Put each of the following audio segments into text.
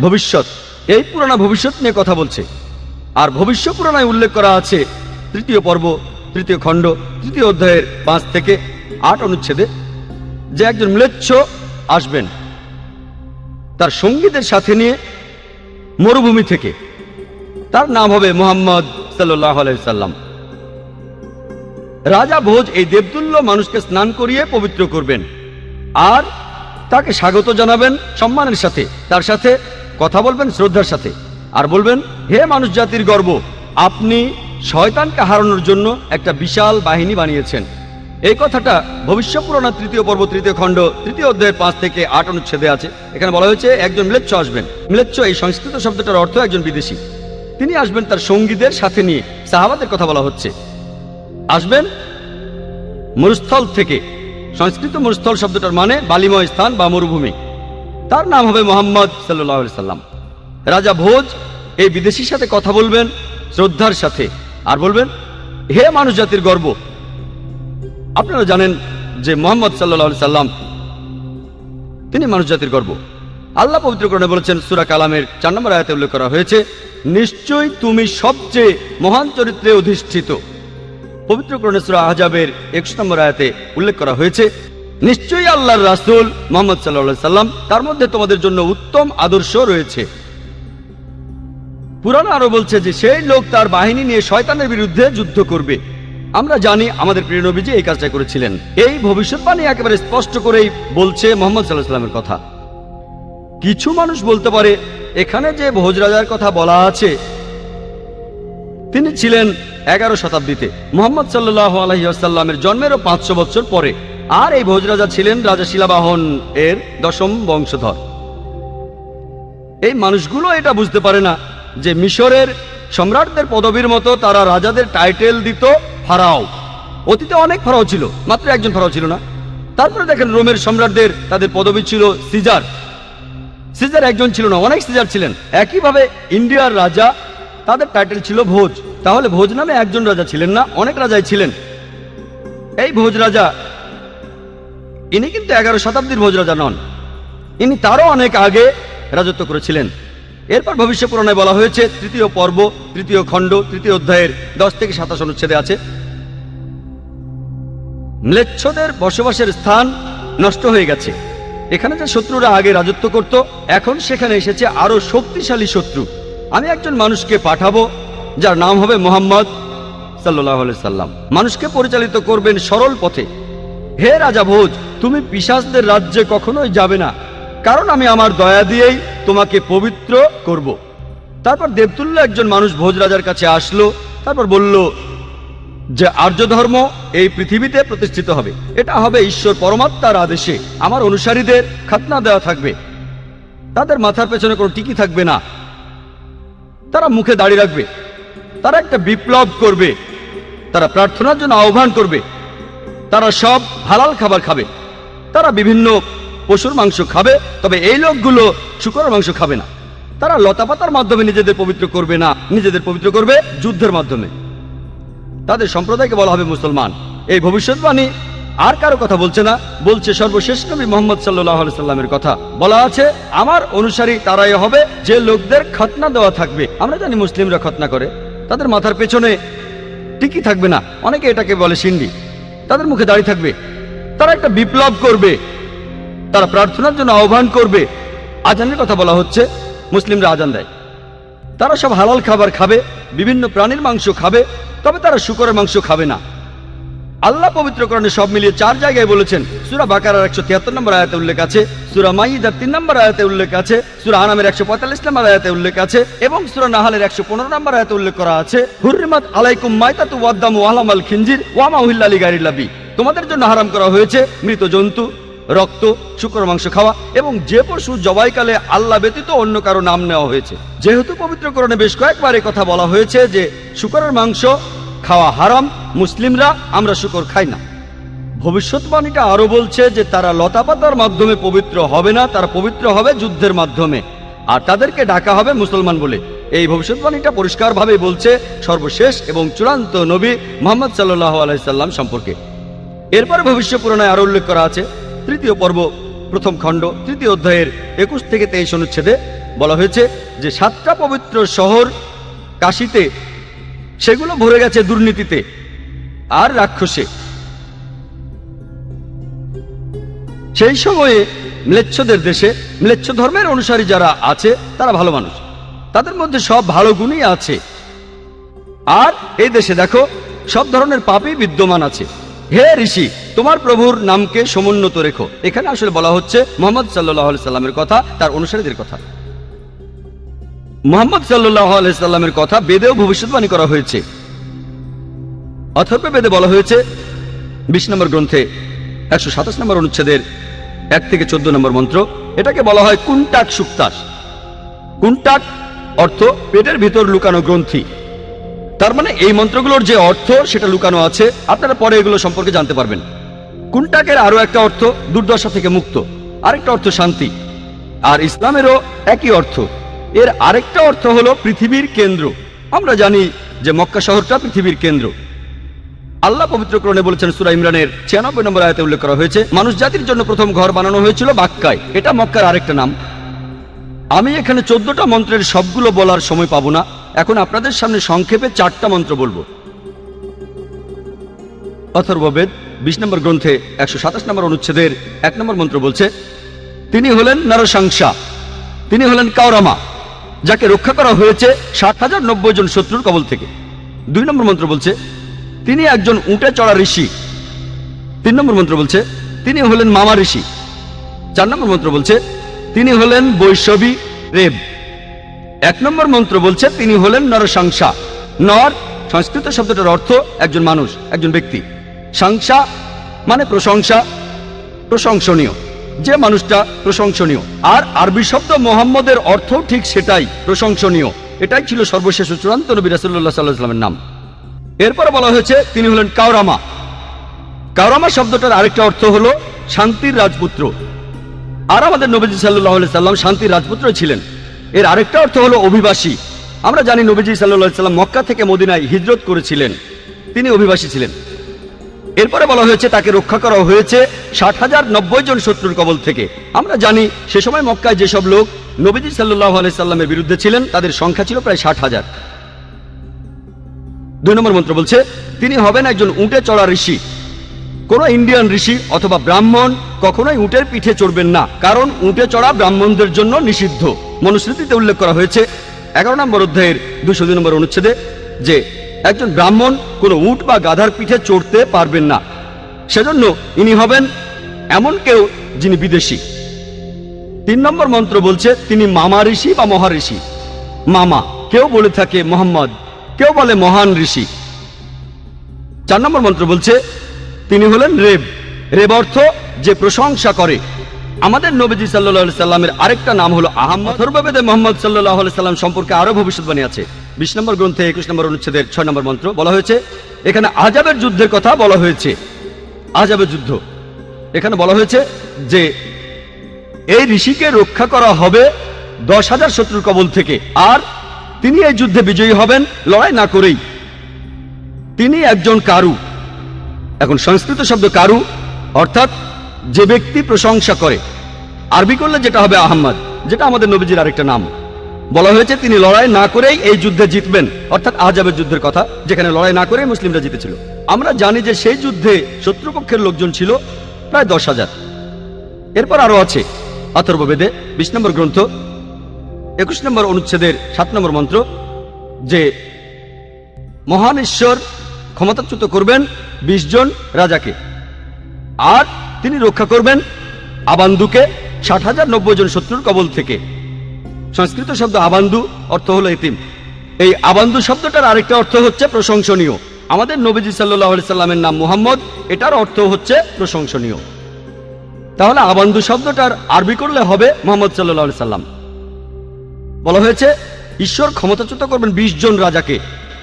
ভবিষ্যৎ। এই পুরানা ভবিষ্যৎ নিয়ে কথা বলছে। আর ভবিষ্য পুরাণায় উল্লেখ করা আছে তৃতীয় পর্ব, তৃতীয় খণ্ড, তৃতীয় অধ্যায়ের পাঁচ থেকে আট অনুচ্ছেদে যে একজন ম্লেচ্ছ আসবেন তার সঙ্গীদের সাথে নিয়ে মরুভূমি থেকে। তার নাম হবে মোহাম্মদ সাল্লাম রাজা ভোজ এই দেবতুল্য মানুষকে স্নান করিয়ে পবিত্র করবেন। আর তাকে স্বাগত জানাবেন সম্মানের সাথে। তার সাথে কথা বলবেন শ্রদ্ধার সাথে। আর বলবেন, হে মানুষ জাতির গর্ব, আপনি শয়তানকে হারানোর জন্য একটা বিশাল বাহিনী বানিয়েছেন। এই কথাটা ভবিষ্য পুরানা তৃতীয় পর্ব, তৃতীয় খণ্ড, তৃতীয় অধ্যায়ের পাঁচ থেকে আট অনুচ্ছেদে আছে। এখানে বলা হয়েছে, একজন মিলেচ্ছ আসবেন। মিলেচ্ছ, এই সংস্কৃত শব্দটার অর্থ একজন বিদেশি। তিনি আসবেন তার সঙ্গীদের সাথে নিয়ে, সাহাবাদের কথা বলা হচ্ছে। আসবেন মরুস্থল থেকে। সংস্কৃত মরুস্থল শব্দটার মানে বালিময় স্থান বা মরুভূমি। তার নাম হবে মোহাম্মদ সাল্লাম। রাজা ভোজ, এই বিদেশির সাথে কথা বলবেন, শ্রদ্ধার সাথে। আর বলবেন, হে মানুষ জাতির গর্ব, আপনারা জানেন যে মোহাম্মদ সাল্লাহ সাল্লাম, তিনি মানুষ জাতির গর্ব। আল্লাহ পবিত্রকরণে বলেছেন, সুরা কালামের চার নম্বর আয়াতে উল্লেখ করা হয়েছে, নিশ্চয়ই তুমি সবচেয়ে মহান চরিত্রে অধিষ্ঠিত। পবিত্র সুরা আহজাবের একশো নম্বর আয়াতে উল্লেখ করা হয়েছে নিশ্চয়ই আল্লাহর রাসূল মোহাম্মদ সাল্লাহ সাল্লাম তার মধ্যে তোমাদের জন্য উত্তম আদর্শ রয়েছে। পুরাণ আরও বলছে যে, সেই লোক তার বাহিনী নিয়ে শয়তানের বিরুদ্ধে যুদ্ধ করবে। আমরা জানি আমাদের প্রিয় এই কাজটা করেছিলেন। এই ভবিষ্যৎবাণী একেবারে স্পষ্ট করেই বলছে মোহাম্মদ সাল্লাহ সাল্লামের কথা। কিছু মানুষ বলতে পারে, এখানে যে ভোজ রাজার কথা বলা আছে, তিনি ছিলেন এগারো শতাব্দীতে। মোহাম্মদ সাল্লাহ আলহিহাসাল্লামের জন্মেরও পাঁচশো বছর পরে। আর এই ভোজ রাজা ছিলেন রাজা শিলাবাহন এর দশম বংশধর। এই মানুষগুলো এটা বুঝতে পারে না যে মিশরের সম্রাটদের পদবীর মতো তারা রাজাদের টাইটেল দিত ফারাও। অতীতে অনেক ফারাও ছিল, মাত্র একজন ফারাও ছিল না। তারপরে দেখেন রোমের সম্রাটদের তাদের পদবী ছিল সিজার। সিজার একজন ছিল না, অনেক সিজার ছিলেন। একইভাবে ইন্ডিয়ার রাজা, তাদের টাইটেল ছিল ভোজ। তাহলে ভোজ নামে একজন রাজা ছিলেন না, অনেক রাজাই ছিলেন। এই ভোজ রাজা ইনি কিন্তু এগারো শতাব্দীর ভোজ রাজা নন। ইনি তারও অনেক আগে রাজত্ব করেছিলেন। এরপর ভবিষ্য পুরাণে বলা হয়েছে, তৃতীয় পর্ব, তৃতীয় খণ্ড, তৃতীয় অধ্যায়ের দশ থেকে সাতাশ অনুচ্ছেদে আছে। ম্লেচ্ছদের বসবাসের স্থান নষ্ট হয়ে গেছে। এখানে যে শত্রুরা আগে রাজত্ব করত, এখন সেখানে এসেছে আরও শক্তিশালী শত্রু। আমি একজন মানুষকে পাঠাবো, যার নাম হবে মোহাম্মদ সাল্লাহ সাল্লাম। মানুষকে পরিচালিত করবেন সরল পথে। হে রাজা ভোজ তুমি পিসাসদের রাজ্যে কখনোই যাবে না। কারণ আমি আমার দয়া দিয়েই তোমাকে পবিত্র করব। তারপর দেবতুল্য একজন মানুষ ভোজ রাজার কাছে আসলো, তারপর বলল, যে আর্য ধর্ম এই পৃথিবীতে প্রতিষ্ঠিত হবে। এটা হবে ঈশ্বর পরমাত্মার আদেশে। আমার অনুসারীদের খাতনা দেওয়া থাকবে। তাদের মাথার পেছনে কোনো টিকি থাকবে না। তারা মুখে দাঁড়িয়ে রাখবে। তারা একটা বিপ্লব করবে। তারা প্রার্থনার জন্য আহ্বান করবে। তারা সব হালাল খাবার খাবে। তারা বিভিন্ন পশুর মাংস খাবে, তবে এই লোকগুলো শুকরের মাংস খাবে না। তারা লতাপাতার মাধ্যমে নিজেদের পবিত্র করবে না, নিজেদের পবিত্র করবে যুদ্ধের মাধ্যমে। তাদের সম্প্রদায়কে বলা হবে মুসলমান। এই ভবিষ্যৎবাণী আর কারও কথা বলছে না, বলছে সর্বশেষ নবী মোহাম্মদ সাল্লাহ সাল্লামের কথা। বলা আছে, আমার অনুসারী তারাই হবে যে লোকদের খতনা দেওয়া থাকবে। আমরা জানি মুসলিমরা খতনা করে, তাদের মাথার পেছনে টিকি থাকবে না। অনেকে এটাকে বলে সিন্ডি। তাদের মুখে দাঁড়িয়ে থাকবে। তারা একটা বিপ্লব করবে। তারা প্রার্থনার জন্য আহ্বান করবে। আজানের কথা বলা হচ্ছে, মুসলিমরা আজান দেয়। তারা সব হালাল খাবার খাবে, বিভিন্ন প্রাণীর মাংস খাবে, তবে তারা শুকরের মাংস খাবে না। আল্লাহ পবিত্রকরণে সব মিলিয়ে চার জায়গায় বলেছেন, সুরা বাকারার একশো তিয়াত্তর নম্বর আয়াতে উল্লেখ আছে, সুরা মাইদার তিন নম্বর আয়াতে উল্লেখ আছে, সুরা আনামের একশো পঁয়তাল্লিশ নম্বর আয়াতে উল্লেখ আছে এবং সুরা নাহালের একশো পনেরো নম্বর আয়াতে উল্লেখ করা আছে হুরিমাত আলাইকুম মাইতাতু ওয়াদ্দাম ওয়ালাম আল খিনজির ওয়ামা উহিল্লালি গারিল্লাবি তোমাদের জন্য হারাম করা হয়েছে মৃত জন্তু, রক্ত, শুকর মাংস খাওয়া এবং যে পশু জবাইকালে আল্লাহ ব্যতীত অন্য কারও নাম নেওয়া হয়েছে। যেহেতু পবিত্রকরণে বেশ কয়েকবার কথা বলা হয়েছে যে শুকরের মাংস খাওয়া হারাম, মুসলিমরা আমরা শুকর খাই না। ভবিষ্যৎবাণীটা আরও বলছে যে তারা লতাপাতার মাধ্যমে পবিত্র হবে না, তারা পবিত্র হবে যুদ্ধের মাধ্যমে। আর তাদেরকে ডাকা হবে মুসলমান বলে। এই ভবিষ্যৎবাণীটা পরিষ্কারভাবে বলছে সর্বশেষ এবং চূড়ান্ত নবী মোহাম্মদ সাল্লাহ আলাইসাল্লাম সম্পর্কে। এরপরে ভবিষ্য পুরাণায় আরও উল্লেখ করা আছে। তৃতীয় পর্ব, প্রথম খণ্ড, তৃতীয় অধ্যায়ের একুশ থেকে তেইশ অনুচ্ছেদে বলা হয়েছে যে সাতটা পবিত্র শহর কাশিতে সেগুলো ভরে গেছে দুর্নীতিতে। আর রাক্ষসে। সেই সময়ে ম্লেচ্ছদের দেশে, ম্লেচ্ছ ধর্মের অনুসারী যারা আছে, তারা ভালো মানুষ। তাদের মধ্যে সব ভালো গুণই আছে। আর এই দেশে দেখো, সব ধরনের পাপই বিদ্যমান আছে। হে ঋষি, তোমার প্রভুর নামকে সমুন্নত রেখো। এখানে আসলে বলা হচ্ছে মোহাম্মদ সাল্লাহ সাল্লামের কথা, তার অনুসারীদের কথা। মোহাম্মদ সাল্লাহ সাল্লামের কথা বেদেও ভবিষ্যৎবাণী করা হয়েছে। অথর্ব বেদে বলা হয়েছে, বিশ নম্বর গ্রন্থে একশো সাতাশ নম্বর অনুচ্ছেদের এক থেকে চোদ্দ নম্বর মন্ত্র, এটাকে বলা হয় কুন্টাক সুক্তাস কুন্টাক অর্থ পেটের ভিতর লুকানো গ্রন্থি। তার মানে এই মন্ত্রগুলোর যে অর্থ, সেটা লুকানো আছে, আপনারা পরে এগুলো সম্পর্কে জানতে পারবেন। কুন্টাকের আরও একটা অর্থ দুর্দশা থেকে মুক্ত, আরেকটা অর্থ শান্তি। আর ইসলামেরও একই অর্থ। এর আরেকটা অর্থ হলো পৃথিবীর কেন্দ্র। আমরা জানি যে মক্কা শহরটা পৃথিবীর কেন্দ্র। আল্লাহ পবিত্র করণে বলেছেন, সুরা ইমরানের ছিয়ানব্বই নম্বর আয়তে উল্লেখ করা হয়েছে, মানুষ জাতির জন্য প্রথম ঘর বানানো হয়েছিল বাক্কায়। এটা মক্কার আরেকটা নাম। আমি এখানে চোদ্দটা মন্ত্রের সবগুলো বলার সময় পাবো না। এখন আপনাদের সামনে সংক্ষেপে চারটা মন্ত্র বলব। অথর্ববেদ, বিশ নম্বর গ্রন্থে একশো সাতাশ নম্বর অনুচ্ছেদের এক নম্বর মন্ত্র বলছে, তিনি হলেন নরসাংসা তিনি হলেন কাওরামা। যাকে রক্ষা করা হয়েছে ষাট হাজার নব্বই জন শত্রুর কবল থেকে। দুই নম্বর মন্ত্র বলছে, তিনি একজন উঁটে চড়া ঋষি। তিন নম্বর মন্ত্র বলছে, তিনি হলেন মামা ঋষি। চার নম্বর মন্ত্র বলছে, তিনি হলেন বৈষ্ণবী রেব এক নম্বর মন্ত্র বলছে, তিনি হলেন নরসাংসা। নর, সংস্কৃত শব্দটার অর্থ একজন মানুষ, একজন ব্যক্তি। সাংসা মানে প্রশংসা, প্রশংসনীয়। যে মানুষটা প্রশংসনীয়। আর আরবি শব্দ মোহাম্মদের অর্থ ঠিক সেটাই, প্রশংসনীয়। এটাই ছিল সর্বশেষ চূড়ান্ত নবী রাসুল্লাহ সাল্লাহ সাল্লামের নাম। এরপরে বলা হয়েছে, তিনি হলেন কাওরামা। কাওরামা শব্দটার আরেকটা অর্থ হলো শান্তির রাজপুত্র। আর আমাদের নবীজি সাল্লাহ সাল্লাম শান্তির রাজপুত্র ছিলেন। এর আরেকটা অর্থ হলো অভিবাসী। আমরা জানি নবীজি সাল্লাহ সাল্লাম মক্কা থেকে মদিনায় হিজরত করেছিলেন। তিনি অভিবাসী ছিলেন। এরপরে বলা হয়েছে তাকে রক্ষা করা হয়েছে ষাট হাজার নব্বই জন শত্রুর কবল থেকে। আমরা জানি সে সময় মক্কায় যেসব লোক নবীজি সাল্লাহ সাল্লামের বিরুদ্ধে ছিলেন, তাদের সংখ্যা ছিল প্রায় ষাট হাজার। দুই নম্বর মন্ত্র বলছে, তিনি হবেন একজন উঁটে চড়া ঋষি। কোন ইন্ডিয়ান ঋষি অথবা ব্রাহ্মণ কখনোই উটের পিঠে চড়বেন না, কারণ উটে চড়া ব্রাহ্মণদের জন্য নিষিদ্ধ। মনুস্মৃতিতে উল্লেখ করা হয়েছে, এগারো নম্বর অধ্যায়ের দুশো দুই নম্বর অনুচ্ছেদে যে একজন ব্রাহ্মণ কোনো উট বা গাধার পিঠে চড়তে পারবেন না। সেজন্য ইনি হবেন এমন কেউ যিনি বিদেশি। তিন নম্বর মন্ত্র বলছে, তিনি মামা ঋষি বা মহা ঋষি। মামা, কেউ বলে থাকে মোহাম্মদ, কেউ বলে মহান ঋষি। চার নম্বর মন্ত্র বলছে, তিনি হলেন রেব। রেব অর্থ যে প্রশংসা করে। আমাদের নবীজি সাল্লাহ সাল্লামের আরেকটা নাম হলো আহম্মদ। ধর্মবেদে মোহাম্মদ সাল্লাহ সাল্লাম সম্পর্কে আরও ভবিষ্যৎবাণী আছে। বিশ নম্বর গ্রন্থে একুশ নম্বর অনুচ্ছেদের ছয় নম্বর মন্ত্র বলা হয়েছে, এখানে আজাবের যুদ্ধের কথা বলা হয়েছে। আজাবের যুদ্ধ। এখানে বলা হয়েছে যে, এই ঋষিকে রক্ষা করা হবে দশ হাজার শত্রুর কবল থেকে, আর তিনি এই যুদ্ধে বিজয়ী হবেন, লড়াই না করেই। তিনি একজন কারু। এখন সংস্কৃত শব্দ কারু অর্থাৎ যে ব্যক্তি প্রশংসা করে। আরবি করলে যেটা হবে আহম্মদ, যেটা আমাদের নবীজির আরেকটা নাম। বলা হয়েছে, তিনি লড়াই না করেই এই যুদ্ধে জিতবেন। অর্থাৎ আহজাবের যুদ্ধের কথা, যেখানে লড়াই না করেই মুসলিমরা জিতেছিল। আমরা জানি যে সেই যুদ্ধে শত্রুপক্ষের লোকজন ছিল প্রায় দশ হাজার। এরপর আরও আছে অথর্ববেদে বিশ নম্বর গ্রন্থ, একুশ নম্বর অনুচ্ছেদের সাত নম্বর মন্ত্র, যে মহান ঈশ্বর ক্ষমতাচ্যুত করবেন বিশ জন রাজাকে, আর তিনি রক্ষা করবেন আবান্দুকে ষাট হাজার নব্বই জন শত্রুর কবল থেকে। সংস্কৃত শব্দ আবান্দু অর্থ হলো এতিম। এই আবান্দু শব্দটার আরেকটা অর্থ হচ্ছে প্রশংসনীয়। আমাদের নবীজি সাল্লাহ সাল্লামের নাম মুহাম্মদ, এটার অর্থ হচ্ছে প্রশংসনীয়। তাহলে আবান্দু শব্দটার আরবি করলে হবে মোহাম্মদ সাল্লাহ সাল্লাম। বলা হয়েছে, ঈশ্বর ক্ষমতাচ্যুত করবেন বিশ জন রাজাকে।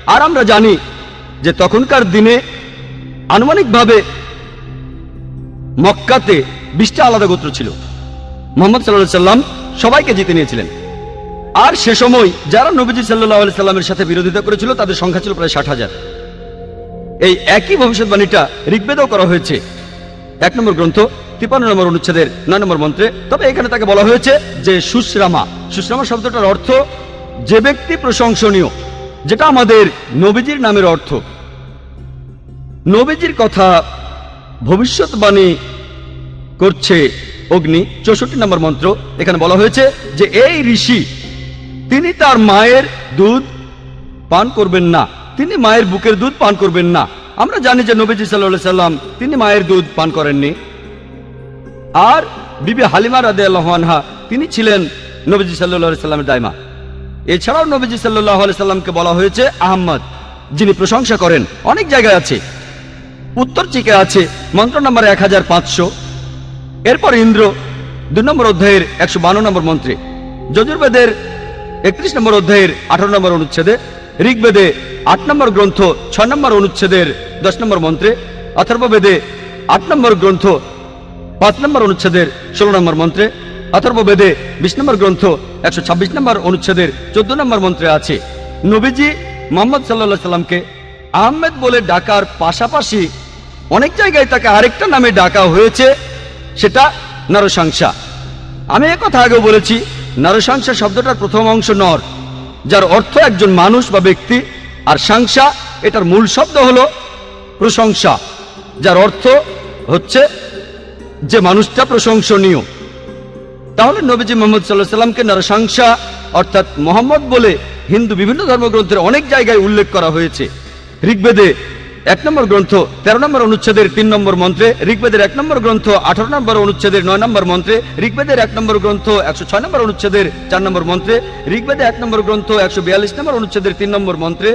আর আমরা জানি যে তখনকার দিনে আনুমানিকভাবে মক্কাতে বিশটা আলাদা গোত্র ছিল। মোহাম্মদ সাল্লাহ সাল্লাম সবাইকে জিতে নিয়েছিলেন। আর সে সময় যারা নবীজি সাল্লাহ সাল্লামের সাথে বিরোধিতা করেছিল, তাদের সংখ্যা ছিল প্রায় ষাট হাজার। এই একই ভবিষ্যৎবাণীটা ঋগ্বেদও করা হয়েছে। এক নম্বর গ্রন্থ তিপান্ন নম্বর অনুচ্ছেদের নয় নম্বর মন্ত্রে, তবে এখানে তাকে বলা হয়েছে যে সুশ্রামা। সুশ্রামা শব্দটার অর্থ, যে ব্যক্তি প্রশংসনীয়, যেটা আমাদের নবীজির নামের অর্থ। নবীজির কথা ভবিষ্যৎবাণী করছে অগ্নি, চৌষট্টি নম্বর মন্ত্র, এখানে বলা হয়েছে যে, এই ঋষি তিনি তার মায়ের দুধ পান করবেন না। তিনি মায়ের বুকের দুধ পান করবেন না। আমরা জানি যে নবীজি সাল্লাহ সাল্লাম তিনি মায়ের দুধ পান করেননি। আর বিবি হালিমা রাদে আল্লাহানহা তিনি ছিলেন নবীজি সাল্লাহ সাল্লামের দায়মা এছাড়াও নবীজি সাল্লাহ সাল্লামকে বলা হয়েছে আহম্মদ যিনি প্রশংসা করেন। অনেক জায়গায় আছে। উত্তর চিকে আছে মন্ত্র নম্বর এক হাজার পাঁচশো। এরপর ইন্দ্র, দুই নম্বর অধ্যায়ের একশো বান্ন নম্বর মন্ত্রে। যজুর্বেদের একত্রিশ নম্বর অধ্যায়ের আঠারো নম্বর অনুচ্ছেদে, ঋগ্বেদে আট নম্বর গ্রন্থ, ছয় নম্বর অনুচ্ছেদের দশ নম্বর মন্ত্রে, অথর্ববেদে আট নম্বর গ্রন্থ, পাঁচ নম্বর অনুচ্ছেদের ষোলো নম্বর মন্ত্রে, অথর্ববেদে বিশ নম্বর গ্রন্থ, একশো ছাব্বিশ নম্বর অনুচ্ছেদের চোদ্দ নম্বর মন্ত্রে আছে, নবীজি মোহাম্মদ সাল্লা সাল্লামকে আহমেদ বলে ডাকার পাশাপাশি অনেক জায়গায় তাকে আরেকটা নামে ডাকা হয়েছে, সেটা নরসংসা আমি কথা আগেও বলেছি নরসংসা শব্দটার প্রথম অংশ নর, যার অর্থ একজন মানুষ বা ব্যক্তি, আর সংসা এটার মূল শব্দ হলো প্রশংসা, যার অর্থ হচ্ছে যে মানুষটা প্রশংসনীয়। তাহলে নবীজি মোহাম্মদ সাল্লাহ সাল্লামকে নরসংসা অর্থাৎ মোহাম্মদ বলে হিন্দু বিভিন্ন ধর্মগ্রন্থের অনেক জায়গায় উল্লেখ করা হয়েছে। ঋগ্বেদে এক নম্বর গ্রন্থ তেরো নম্বর অনুচ্ছেদের তিন নম্বর মন্ত্রে, ঋগ্বেদের এক নম্বর গ্রন্থ আঠারো নম্বর অনুচ্ছেদের নয় নম্বর মন্ত্রে, ঋগ্বেদের এক নম্বর গ্রন্থ একশো ছয় নম্বর অনুচ্ছেদের চার নম্বর মন্ত্রে, ঋগ্বেদে এক নম্বর গ্রন্থ একশো বিয়াল্লিশ নম্বর অনুচ্ছেদের তিন নম্বর মন্ত্রে,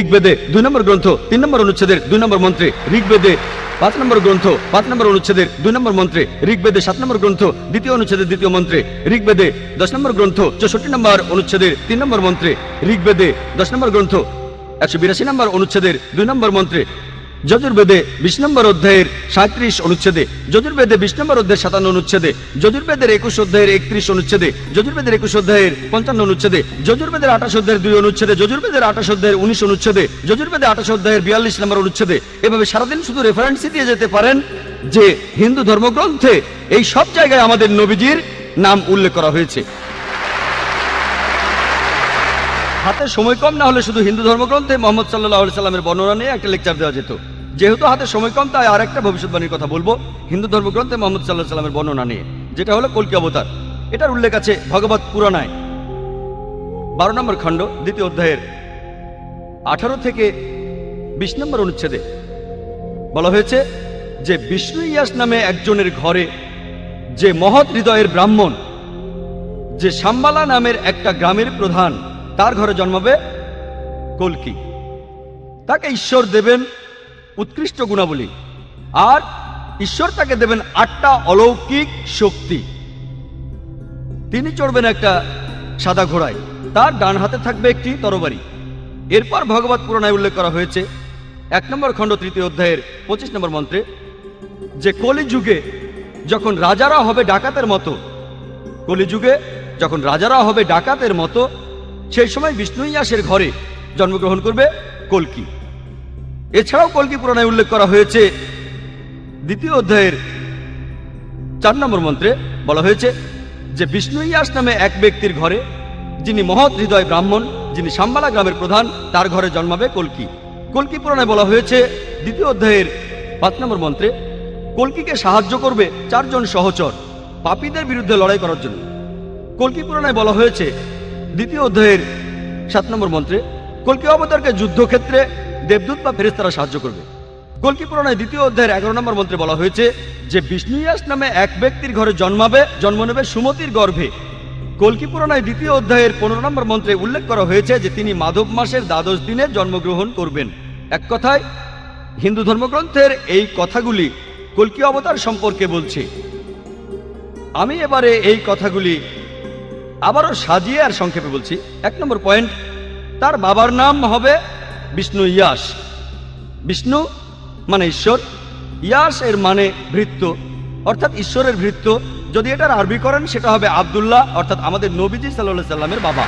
ঋগ্বেদে দুই নম্বর গ্রন্থ তিন নম্বর অনুচ্ছেদের দুই নম্বর মন্ত্রে, ঋগ্বেদে পাঁচ নম্বর গ্রন্থ পাঁচ নম্বর অনুচ্ছেদের দুই নম্বর মন্ত্রে, ঋগ্বেদে সাত নম্বর গ্রন্থ দ্বিতীয় অনুচ্ছেদের দ্বিতীয় মন্ত্রে, ঋগ্বেদে দশ নম্বর গ্রন্থ চৌষট্টি নম্বর অনুচ্ছেদের তিন নম্বর মন্ত্রে, ঋগ্বেদে দশ নম্বর গ্রন্থ একশো বিরাশি নম্বর অনুচ্ছেদের দুই নম্বর মন্ত্রে, যজুর্বেদে বিশ নম্বর অধ্যায়ের সাঁত্রিশ অনুচ্ছেদে, যজুর্বেদে বিশ নম্বর অধ্যায়ের সাতান্ন অনুচ্ছেদে, যজুর্বেদের একুশ অধ্যায়ের একত্রিশ অনুচ্ছেদে, যজুর্বেদের একুশ অধ্যায়ের পঞ্চান্ন অনুচ্ছেদে, যজুর্বেদের আঠাশ অধ্যায়ের দুই অনুচ্ছেদে, যজুর্বেদের আঠাশ অধ্যায়ের উনিশ অনুচ্ছেদে, যজুর্বেদে আঠাশ অধ্যায়ের বিয়াল্লিশ নম্বর অনুচ্ছেদে। এভাবে সারাদিন শুধু রেফারেন্সই দিয়ে যেতে পারেন যে হিন্দু ধর্মগ্রন্থে এই সব জায়গায় আমাদের নবীজির নাম উল্লেখ করা হয়েছে। হাতে সময় কম, না হলে শুধু হিন্দু ধর্মগ্রন্থে মোহাম্মদ সাল্লাহ সাল্লামের বর্ণনা নিয়ে একটা লেকচার দেওয়া যেত। যেহেতু হাতে সময় কম, তাই আর একটা ভবিষ্যৎবাণীর কথা বলব, হিন্দু ধর্মগ্রন্থে মোহাম্মদ সাল্লাহ সাল্লামের বর্ণনা নিয়ে, যেটা হলো কলকি অবতার। এটার উল্লেখ আছে ভগবত পুরাণায়। বারো নম্বর খণ্ড, দ্বিতীয় অধ্যায়ের আঠারো থেকে বিশ নম্বর অনুচ্ছেদে বলা হয়েছে যে বিষ্ণু ইয়াস নামে একজনের ঘরে যে মহৎ হৃদয়ের ব্রাহ্মণ, যে সাম্বালা নামের একটা গ্রামের প্রধান তার ঘরে জন্মাবে কলকি তাকে ঈশ্বর দেবেন উৎকৃষ্ট গুণাবলী। আর ঈশ্বর তাকে দেবেন আটটা অলৌকিক শক্তি। তিনি চড়বেন একটা সাদা ঘোড়ায়। তার ডান হাতে থাকবে একটি তরবারি। এরপর ভগবত পুরাণায় উল্লেখ করা হয়েছে, এক নম্বর খণ্ড তৃতীয় অধ্যায়ের পঁচিশ নম্বর মন্ত্রে, যে কলিযুগে যখন রাজারা হবে ডাকাতের মতো, কলিযুগে যখন রাজারা হবে ডাকাতের মতো সেই সময় বিষ্ণু ইয়াসের ঘরে জন্মগ্রহণ করবে কলকি। এছাড়াও কলকি পুরাণায় উল্লেখ করা হয়েছে, দ্বিতীয় অধ্যায়ের চার নম্বর মন্ত্রে বলা হয়েছে যে বিষ্ণু ইয়াস নামে এক ব্যক্তির ঘরে, যিনি মহৎ হৃদয় ব্রাহ্মণ, যিনি সাম্বালা গ্রামের প্রধান, তার ঘরে জন্মাবে কলকি। কলকি পুরাণায় বলা হয়েছে, দ্বিতীয় অধ্যায়ের পাঁচ নম্বর মন্ত্রে, কলকিকে সাহায্য করবে চারজন সহচর, পাপীদের বিরুদ্ধে লড়াই করার জন্য। কলকি পুরাণায় বলা হয়েছে দ্বিতীয় অধ্যায়ের সাত নম্বর মন্ত্রে কলকি অবতারকে যুদ্ধক্ষেত্রে দেবদূত বা ফেরেস্তারা সাহায্য করবে? কলকি পুরাণায় দ্বিতীয় অধ্যায়ের এগারো নম্বর মন্ত্রে বলা হয়েছে যে বিষ্ণুয়াস নামে এক ব্যক্তির ঘরে জন্মাবে, জন্ম নেবে সুমতির গর্ভে। কলকি পুরাণায় দ্বিতীয় অধ্যায়ের পনেরো নম্বর মন্ত্রে উল্লেখ করা হয়েছে যে, তিনি মাধব মাসের দ্বাদশ দিনে জন্মগ্রহণ করবেন। এক কথায়, হিন্দু ধর্মগ্রন্থের এই কথাগুলি কলকি অবতার সম্পর্কে বলছে? আমি এবারে এই কথাগুলি আবারও সাজিয়ে আর সংক্ষেপে বলছি। এক নম্বর পয়েন্ট, তার বাবার নাম হবে বিষ্ণু ইয়াস। বিষ্ণু মানে ঈশ্বর, ইয়াস এর মানে ভৃত্য। অর্থাৎ ঈশ্বরের ভৃত্য, যদি এটার আরবি করেন, সেটা হবে আবদুল্লাহ, অর্থাৎ আমাদের নবীজি সাল্লাহ সাল্লামের বাবা।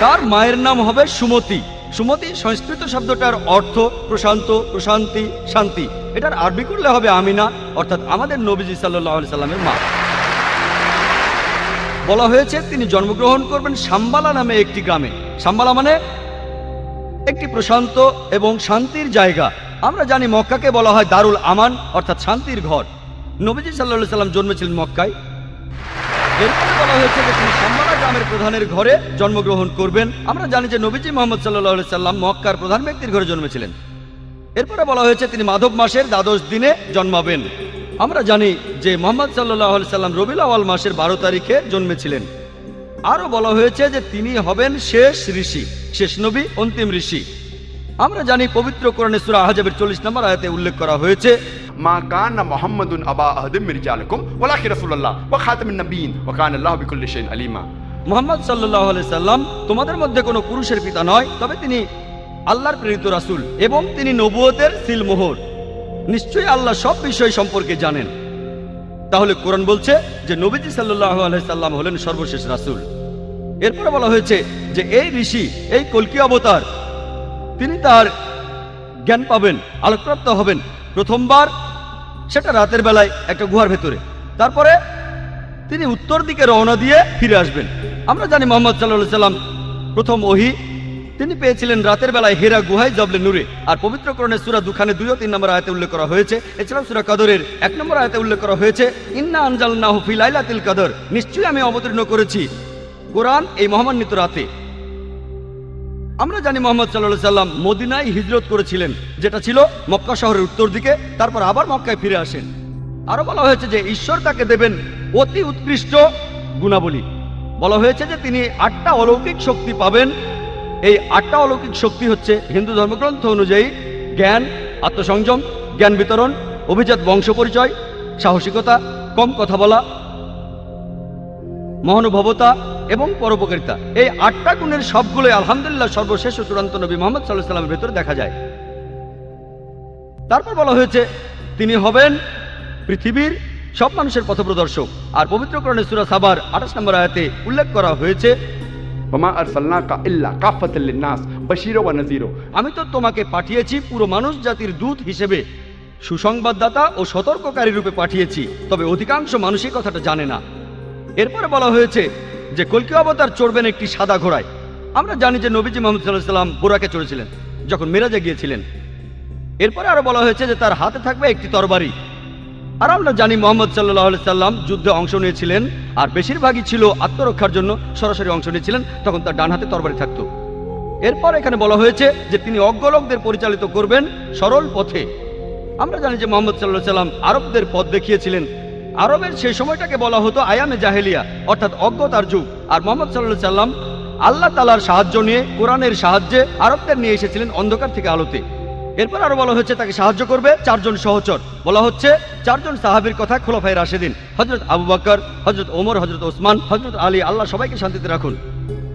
তার মায়ের নাম হবে সুমতি। সুমতি সংস্কৃত শব্দটার অর্থ প্রশান্ত, প্রশান্তি, শান্তি। এটার আরবি করলে হবে আমিনা, অর্থাৎ আমাদের নবীজি সাল্লাহ সাল্লামের মা। বলা হয়েছে তিনি জন্মগ্রহণ করবেন সাম্বালা নামে একটি গ্রামে। সাম্বালা মানে একটি প্রশান্ত এবং শান্তির জায়গা। আমরা জানি মক্কাকে বলা হয় দারুল আমান, অর্থাৎ শান্তির ঘর। নবীজি সাল্লাহ সাল্লাম জন্মেছিলেন মক্কায়। এরপরে বলা হয়েছে যে তিনি সাম্বালা গ্রামের প্রধানের ঘরে জন্মগ্রহণ করবেন। আমরা জানি যে নবীজি মোহাম্মদ সাল্লাহ সাল্লাম মক্কার প্রধান ব্যক্তির ঘরে জন্মেছিলেন। এরপরে বলা হয়েছে তিনি মাধব মাসের দ্বাদশ দিনে জন্মাবেন। আমরা জানি যে মোহাম্মদ সাল্লাহ সাল্লাম রবিল আওয়াল মাসের বারো তারিখে জন্মেছিলেন। আরও বলা হয়েছে যে তিনি হবেন শেষ ঋষি, শেষ নবী, অন্তিম ঋষি। আমরা জানি পবিত্র কোরআনে সুরা আহজাবের চল্লিশ নম্বর আয়াতে উল্লেখ করা হয়েছে, মা কান মোহাম্মদুন আবা আহদিম মির্জালকুম ওলাকি রাসূলুল্লাহ ওয়া খাতামুন নবীন ওয়া কান আল্লাহু বিকুল্লি শাইইন আলিমা। মুহাম্মদ সাল্লাল্লাহু আলাইহি সাল্লাম তোমাদের মধ্যে কোনো পুরুষের পিতা নয়, তবে তিনি আল্লাহর প্রেরিত রাসুল এবং তিনি নবুয়তের সিলমোহর। নিশ্চয়ই আল্লাহ সব বিষয় সম্পর্কে জানেন। তাহলে কোরআন বলছে যে নবীজি সাল্লাহ সাল্লাম হলেন সর্বশেষ রাসুল। এরপরে বলা হয়েছে যে এই ঋষি, এই কলকি অবতার, তিনি তার জ্ঞান পাবেন, আলোকপ্রাপ্ত হবেন প্রথমবার সেটা রাতের বেলায় একটা গুহার ভেতরে। তারপরে তিনি উত্তর দিকে রওনা দিয়ে ফিরে আসবেন। আমরা জানি মোহাম্মদ সাল্লাহ সাল্লাম প্রথম ওহি তিনি পেয়েছিলেন রাতের বেলায় হেরা গুহায় জবলে নূরে। আর পবিত্রকরণের সুরা দুখানে দুই ও তিন নম্বর আয়তে উল্লেখ করা হয়েছে। এছাড়াও সুরা কাদরের এক নম্বর আয়তে উল্লেখ করা হয়েছে, ইন্না আনজাল নাহু ফি লাইলাতিল কাদর। নিশ্চয়ই আমি অবতীর্ণ করেছি। কোরআন এই মহামান্বিত রাতে। আমরা জানি মোহাম্মদ সাল্লাহ সাল্লাম মদিনায় হিজরত করেছিলেন, যেটা ছিল মক্কা শহরের উত্তর দিকে, তারপর আবার মক্কায় ফিরে আসেন। আরও বলা হয়েছে যে ঈশ্বর তাকে দেবেন অতি উৎকৃষ্ট গুণাবলী। বলা হয়েছে যে তিনি আটটা অলৌকিক শক্তি পাবেন এই আটটা অলৌকিক শক্তি হচ্ছে হিন্দু ধর্মগ্রন্থ অনুযায়ী জ্ঞান, আত্মসংযম, জ্ঞান বিতরণ, অভিজাত বংশ পরিচয়, সাহসিকতা, কম কথা বলা, মহানুভবতা এবং পরোপকারিতা। এই আটটা গুণের সবগুলোই আলহামদুলিল্লাহ সর্বশেষ ও চূড়ান্ত নবী মোহাম্মদ সাল্লাহ সাল্লামের ভেতরে দেখা যায়। তারপর বলা হয়েছে, তিনি হবেন পৃথিবীর সব মানুষের পথপ্রদর্শক। আর পবিত্র করণে সুরা সাবার আঠাশ নম্বর আয়াতে উল্লেখ করা হয়েছে বামা আর সাল্লা কা ইল্লা কাফাতাল্লিনাস বশির ওয়া নাজিরো আমি তো তোমাকে পাঠিয়েছি পুরো মানুষ জাতির দূত হিসেবে। সুসংবাদদাতা ও সতর্ককারী রূপে পাঠিয়েছি, তবে অধিকাংশ মানুষই কথাটা জানে না। এরপরে বলা হয়েছে যে, কলকি অবতার চড়বেন একটি সাদা ঘোড়ায়। আমরা জানি যে, নবীজি মোহাম্মদ সাল্লাহ সাল্লাম বোরাকে চড়েছিলেন, যখন মেরাজে গিয়েছিলেন। এরপরে আরও বলা হয়েছে যে, তার হাতে থাকবে একটি তরবারি। আর আমরা জানি মোহাম্মদ সাল্লাহ সাল্লাম যুদ্ধে অংশ নিয়েছিলেন, আর বেশিরভাগই ছিল আত্মরক্ষার জন্য সরাসরি অংশ নিয়েছিলেন, তখন তার ডান হাতে তরবারি থাকতো। এরপর এখানে বলা হয়েছে যে তিনি অজ্ঞলোকদের পরিচালিত করবেন সরল পথে। আমরা জানি যে মোহাম্মদ সাল্লাহ সাল্লাম আরবদের পথ দেখিয়েছিলেন। আরবের সেই সময়টাকে বলা হতো আয়ামে জাহেলিয়া, অর্থাৎ অজ্ঞতার যুগ। আর মোহাম্মদ সাল্লাহ সাল্লাম আল্লাহ তালার সাহায্য নিয়ে, কোরআনের সাহায্যে আরবদের নিয়ে এসেছিলেন অন্ধকার থেকে আলোতে। এরপর আরও বলা হচ্ছে তাকে সাহায্য করবে চারজন সহচর। বলা হচ্ছে, চারজন সাহাবীর কথা খোলাফাই রাশেদিন। হজরত আবু বকর হজরত ওমর হজরত ওসমান হজরত আলী, আল্লাহ সবাইকে শান্তিতে রাখুন।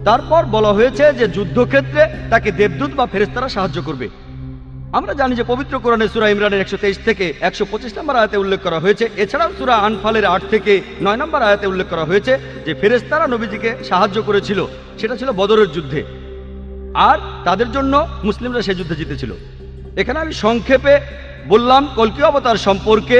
তারপর বলা হয়েছে যে, যুদ্ধক্ষেত্রে তাকে দেবদূত বা ফেরেস্তারা সাহায্য করবে। আমরা জানি যে, পবিত্র কোরআনে সুরা ইমরানের একশো তেইশ থেকে একশো পঁচিশ নম্বর আয়াতে উল্লেখ করা হয়েছে। এছাড়াও সুরা আনফালের আট থেকে নয় নম্বর আয়াতে উল্লেখ করা হয়েছে যে ফেরেস্তারা নবীজিকে সাহায্য করেছিল। সেটা ছিল বদরের যুদ্ধে। আর তাদের জন্য মুসলিমরা সে যুদ্ধে জিতেছিল। এখানে আমি সংক্ষেপে বললাম কল্কি অবতার সম্পর্কে